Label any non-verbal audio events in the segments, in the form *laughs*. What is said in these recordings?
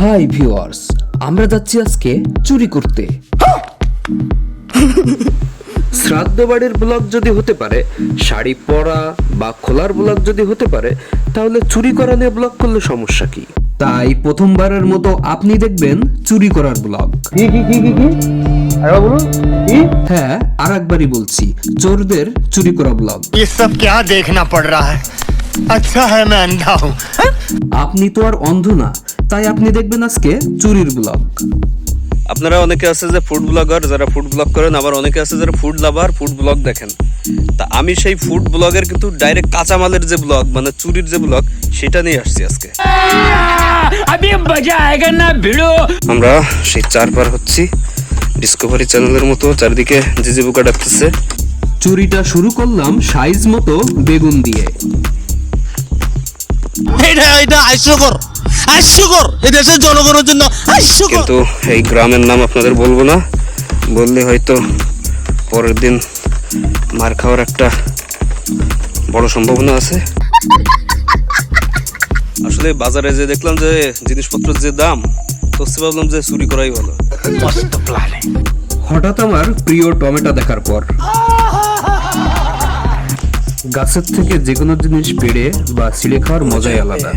Hi viewers আমরা যাচ্ছি আজকে চুরি করতে শ্রাদ্ধ বাড়ির ব্লগ যদি হতে পারে শাড়ি পরা বা খোলার ব্লগ যদি হতে পারে তাহলে চুরি করা নিয়ে ব্লগ করলে সমস্যা কি তাই প্রথমবারের মতো আপনি দেখবেন চুরি করার ব্লগ কি কি কি কি কি আরে বলুন কি হ্যাঁ আর একবারই বলছি চোরদের চুরি করা ব্লগ ये सब क्या देखना पड़ रहा है আচ্ছা হ্যাঁ ম্যান দাও আপনি তো আর অন্ধ না তাই আপনি দেখবেন আজকে চুরির ব্লগ আপনারা অনেকে আছে যে ফুড ব্লগার যারা ফুড ব্লগ করেন আবার অনেকে আছে যারা ফুড লাভার ফুড ব্লগ দেখেন। তা আমি সেই ফুড ব্লগের কিন্তু ডাইরেক্ট কাঁচামালের যে ব্লগ মানে চুরির যে ব্লগ সেটা নিয়ে আসছি আজকে। আমরা সেই চারবার হচ্ছি ডিসকভারি চ্যানেলের মতো চারিদিকে জিজিবুকা ডাকতেছে। চুরিটা শুরু করলাম সাইজ মতো বেগুন দিয়ে। এটা এটা হাস্যকর হাস্যকর। এই দেশের জনগণের জন্য হাস্যকর। কিন্তু এই গ্রামের নাম আপনাদের বলব না। বললে হয়তো পরের দিন মার খাওয়ার একটা বড় সম্ভাবনা আছে। আসলে বাজারে যে দেখলাম যে জিনিসপত্রের যে দাম তো ভাবলাম যে চুরি করাই ভালো। হঠাৎ আমার প্রিয় টমেটো দেখার পর। গাছের থেকে যে কোনো জিনিস পেড়ে বা ছিঁড়ে খাওয়ার মজাই আলাদা।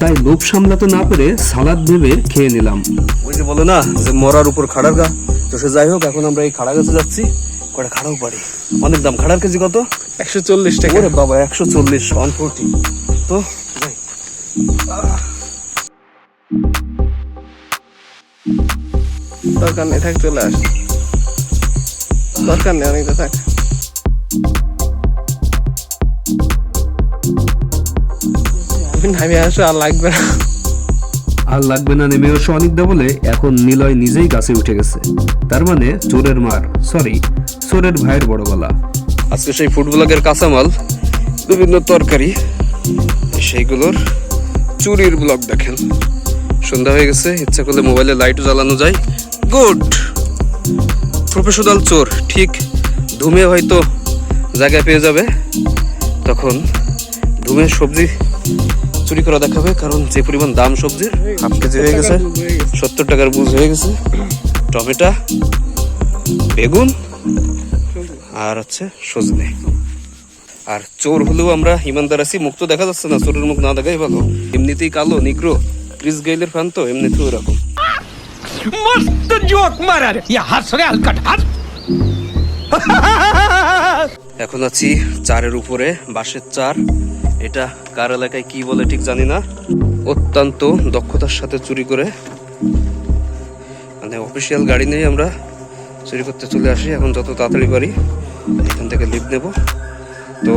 তাই লোভ সামলাতে না পেরে সালাদ ভেবে খেয়ে নিলাম। ওই যে বলে না যে মরার উপর খাড়ার গা। তো সে যাই হোক এখন আমরা এই খাড়া গাছে যাচ্ছি। কটা খাড়াও পারি। অনেক দাম। খাড়ার কেজি কত? একশো চল্লিশ টাকা। ওরে বাবা একশো চল্লিশ ওয়ান ফোরটি তো দরকার নেই থাক চলে আস। দরকার নেই অনেকটা থাক। নামে আসো, আর লাগবে না। আর লাগবে না নেমে বলে এখন নিলয় নিজেই গাছে উঠে গেছে। তার মানে চোরের মার সরি চোরের ভাইয়ের বড় গলা। আজকে সেই ফুড ব্লগের কাঁচামাল, বিভিন্ন তরকারি, সেইগুলোর চুরির ব্লগ দেখেন। সন্ধ্যা হয়ে গেছে, ইচ্ছা করলে মোবাইলে লাইটও জ্বালানো যায়। গুড প্রফেশনাল চোর, ঠিক। ধুমে হয়তো জায়গায় পেয়ে যাবে, তখন ধুমে সবজি চুরি করা দেখাবে, কারণ যে পরিমাণ দাম সবজির, হাফ কেজি হয়ে গেছে, সত্তর টাকার বুঝ হয়ে গেছে। টমেটো, বেগুন আর হচ্ছে সজনে। আর চোর হলেও আমরা ইমানদার আছি, মুখ তো দেখা যাচ্ছে না, চোরের মুখ না দেখাই ভালো। এমনিতেই কালো, নিগ্রো, ক্রিস গেইলের ফ্যান তো এমনিতেও এরকম। মস্ত জোক মারার, ইয়া হাসরে হালকা হাস *laughs* এখন আছি চারের উপরে, বাঁশের চার। এটা কার এলাকায় কি বলে ঠিক জানি না। অত্যন্ত দক্ষতার সাথে চুরি করে মানে অফিসিয়াল গাড়ি নিয়ে আমরা চুরি করতে চলে আসি। এখন যত তাড়াতাড়ি পারি, এখান থেকে লিভ নেব। তো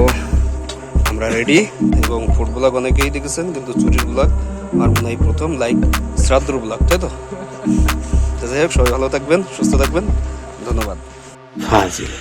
আমরা রেডি এবং ফুড ব্লগ অনেকেই দেখেছেন, কিন্তু চুরির ব্লগ আমার মনে হয় প্রথম লাইক শ্রাদ্ধর ব্লগ তাই তো যাই হোক, সবাই ভালো থাকবেন, সুস্থ থাকবেন। ধন্যবাদ। ফাজিল।